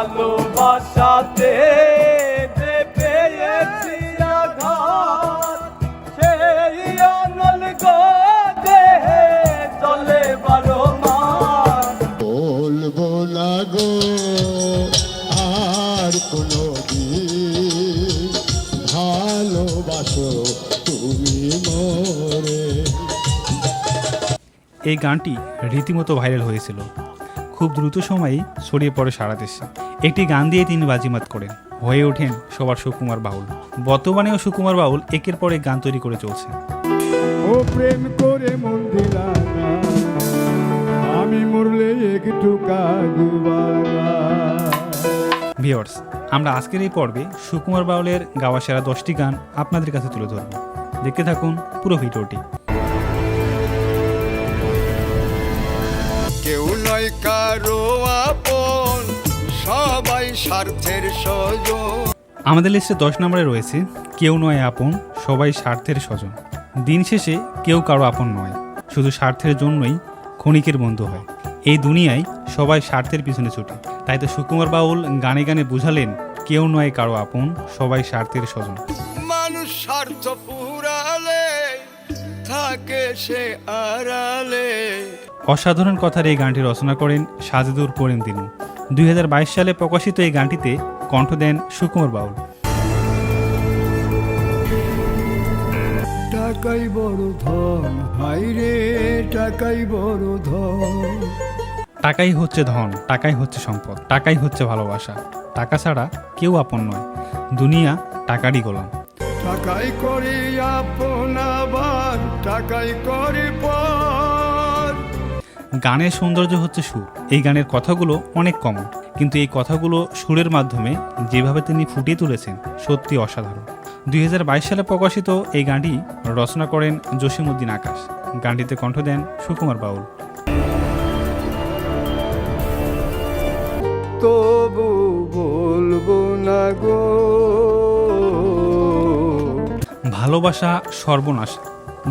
ভালোবাসাতে যে পেয়েছি আঘাত সেই অনল গো চলে বারো মাস বলব না আর কোনো দিন ভালোবাসো তুমি মোরে। এই গানটি রীতিমতো ভাইরাল হয়েছিল। খুব দ্রুত সময়েই ছড়িয়ে পড়ে সারা দেশে। একটি গান দিয়ে তিনি বাজিমাত করেন। হয়ে ওঠেন সবার সুকুমার বাউল। বর্তমানেও সুকুমার বাউল একের পর এক গান তৈরি করে চলছে। ও প্রেম করে মন আমি মরলে একটু ভিওর্স আমরা আজকের এই পর্বে সুকুমার বাউলের গাওয়া সেরা দশটি গান আপনাদের কাছে তুলে ধরব। দেখতে থাকুন পুরো ভিডিওটি। কেউ নয় কারও সবাই স্বার্থের সজন আমাদের লিস্টে দশ নম্বরে রয়েছে কেউ নয় আপন সবাই স্বার্থের স্বজন। দিন শেষে কেউ কারও আপন নয় শুধু স্বার্থের জন্যই ক্ষণিকের বন্ধু হয়। এই দুনিয়ায় সবাই স্বার্থের পিছনে ছুটে। তাই তো সুকুমার বাউল গানে গানে বুঝালেন কেউ নয় কারও আপন সবাই স্বার্থের স্বজন। মানুষ স্বার্থ পুরালে থাকে সে আড়ালে। অসাধারণ কথার এই গানটি রচনা করেন সাজেদুর করেন তিনি। দু হাজার বাইশ সালে প্রকাশিত এই গানটিতে কণ্ঠ দেন সুকুমার বাউল। টাকাই বড় ধন হাই রে টাকাই বড় ধন। টাকাই হচ্ছে ধন টাকাই হচ্ছে সম্পদ টাকাই হচ্ছে ভালোবাসা। টাকা ছাড়া কেউ আপন নয় দুনিয়া টাকারই গোলাম। টাকাই করে আপন আবার টাকাই করে পর গানের সৌন্দর্য হচ্ছে সুর। এই গানের কথাগুলো অনেক কমন কিন্তু এই কথাগুলো সুরের মাধ্যমে যেভাবে তিনি ফুটিয়ে তুলেছেন সত্যি অসাধারণ। দুই হাজার বাইশ সালে প্রকাশিত এই গানটি রচনা করেন জসিমউদ্দিন আকাশ। গানটিতে কণ্ঠ দেন সুকুমার বাউল। তবু বলব না গো। ভালোবাসা সর্বনাশ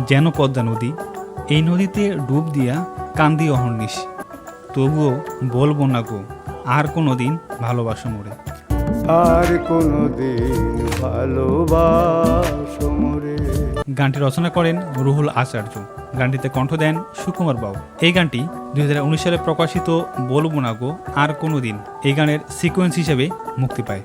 যেন পদ্মা নদী এই নদীতে ডুব দিয়া কান্দি অহর্নিশ। তবুও বলব না গো আর কোনো দিন ভালোবাসা মোরে। আর কোনো দিন ভালোবাসো মোরে। গানটি রচনা করেন রুহুল আচার্য। গানটিতে কণ্ঠ দেন সুকুমার বাবু। এই গানটি দু হাজার উনিশ সালে প্রকাশিত বলব না গো আর কোনো দিন এই গানের সিকোয়েন্স হিসেবে মুক্তি পায়।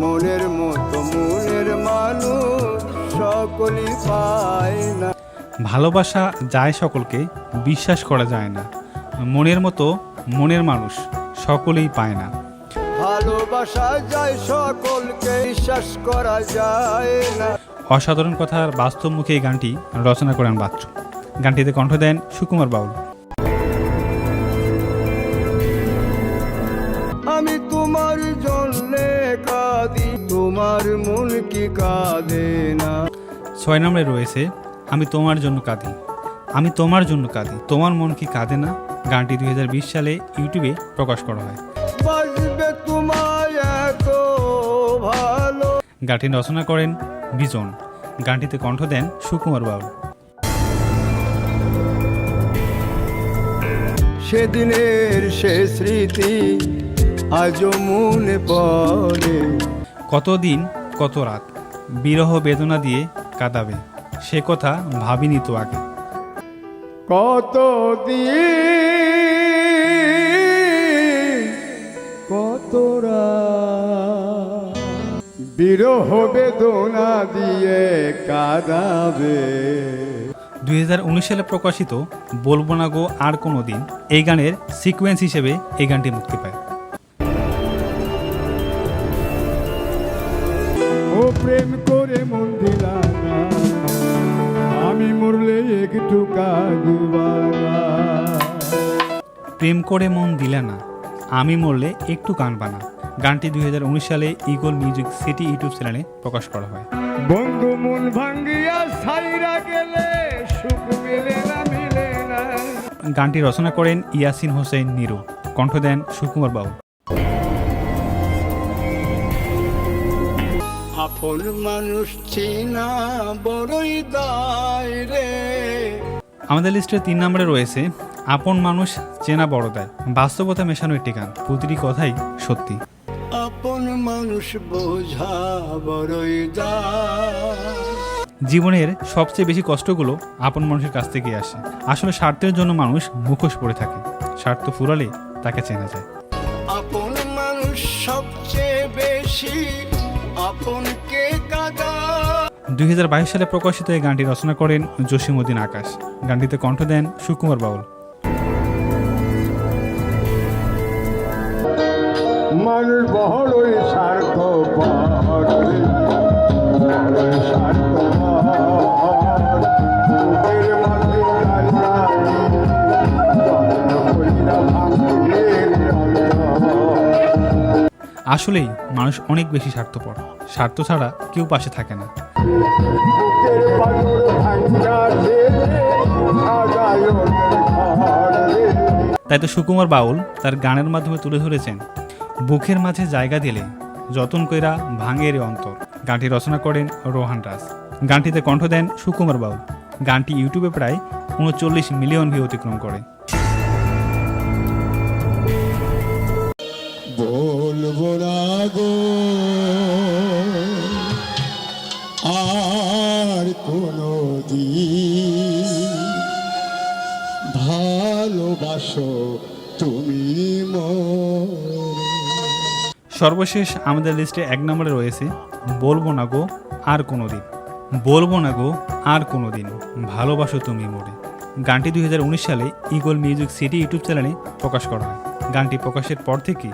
মনের মতো মনের মানুষ সকলই পায় না। ভালোবাসা যায় সকলকে বিশ্বাস করা যায় না। মনের মতো মনের মানুষ সকলেই পায় না। ভালোবাসা যায় সকলকে বিশ্বাস করা যায় না। অসাধারণ কথার বাস্তবমুখী এই গানটি রচনা করেন বাচ্চু। গানটিতে কণ্ঠ দেন সুকুমার বাউল। আমি তোমার জন্যে কাঁদি তোমার মন কি কাঁদে না। ছয় নম্বরে রয়েছে আমি তোমার জন্য কাঁদি। আমি তোমার জন্য কাঁদি। তোমার মন কি কাঁদে না? গানটি দুই হাজার বিশ সালে ইউটিউবে প্রকাশ করা হয়। গানটি রচনা করেন বিজন। গানটিতে কণ্ঠ দেন সুকুমার বাবু। সেদিনের সে স্মৃতি আজও মনে পড়ে। কতদিন কত রাত? বিরহ বেদনা দিয়ে কাঁদাবে। সে কথা ভাবিনি তো আগে। কত দিন কত রাত বিরহ বেদনা দিয়ে কাঁদাবে? দুই সালে প্রকাশিত বলব না গো আর কোনো দিন এই গানের সিকোয়েন্স হিসেবে এই গানটি মুক্তি পায়। প্রেম করে মন দিলে না আমি মরলে একটু গান বানা। গানটি দুই হাজার উনিশ সালে ইগল মিউজিক সিটি ইউটিউব চ্যানেলে প্রকাশ করা হয়। বন্ধু মন ভাঙ্গিয়া সাইরা গেলে সুখ মিলে না মিলে না। গানটি রচনা করেন ইয়াসিন হোসেন নিরু। কণ্ঠ দেন সুকুমার বাবু। আপন মানুষ চিনা বড়ই দায় রে। আমাদের লিস্টে তিন নম্বরে রয়েছে আপন মানুষ চেনা বড় দেয় বাস্তবতা মেশানো একটি গান প্রতিটি কথাই সত্যি। আপন মানুষ বোঝা বড়ই জীবনের সবচেয়ে বেশি কষ্টগুলো আপন মানুষের কাছ থেকে আসে। আসলে স্বার্থের জন্য মানুষ মুখোশ পড়ে থাকে। স্বার্থ ফুরালে তাকে চেনা যায়। আপন মানুষ সবচেয়ে বেশি আপনকে কাদা দুই হাজার বাইশ সালে প্রকাশিত এই গানটি রচনা করেন জসিমুদ্দিন আকাশ। গানটিতে কণ্ঠ দেন সুকুমার বাউল। মানুষ স্বার্থ আসলেই মানুষ অনেক বেশি স্বার্থপর। স্বার্থ ছাড়া কেউ পাশে থাকে না। তাই তো সুকুমার বাউল তার গানের মাধ্যমে তুলে ধরেছেন বুকের মাঝে জায়গা দিলে যতন কইরা ভাঙের অন্তর। গানটি রচনা করেন রোহান রাজ। গানটিতে কণ্ঠ দেন সুকুমার বাউল। গানটি ইউটিউবে প্রায় উনচল্লিশ মিলিয়ন ভিউ অতিক্রম করে। বলব না গো কোনো ভালোবাসো তুমি সর্বশেষ আমাদের লিস্টে এক নম্বরে রয়েছে বলব না গো আর কোনো দিন বলব না গো আর কোনো দিন ভালোবাসো তুমি মোরে। গানটি দুই হাজার উনিশ সালে ইগল মিউজিক সিটি ইউটিউব চ্যানেলে প্রকাশ করা হয়। গানটি প্রকাশের পর থেকে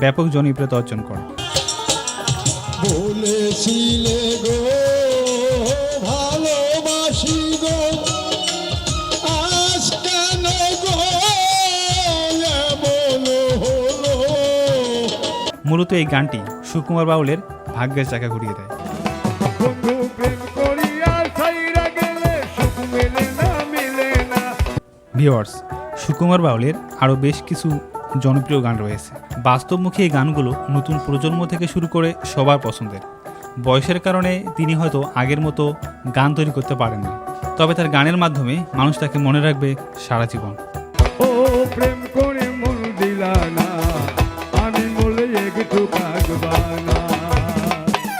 ব্যাপক জনপ্রিয়তা অর্জন করে। বলেছিলে গো মূলত এই গানটি সুকুমার বাউলের ভাগ্যের চাকা ঘুরিয়ে দেয়। ভিওয়ার্স সুকুমার বাউলের আরও বেশ কিছু জনপ্রিয় গান রয়েছে। বাস্তবমুখী এই গানগুলো নতুন প্রজন্ম থেকে শুরু করে সবার পছন্দের। বয়সের কারণে তিনি হয়তো আগের মতো গান তৈরি করতে পারেন না তবে তার গানের মাধ্যমে মানুষ তাকে মনে রাখবে সারা জীবন।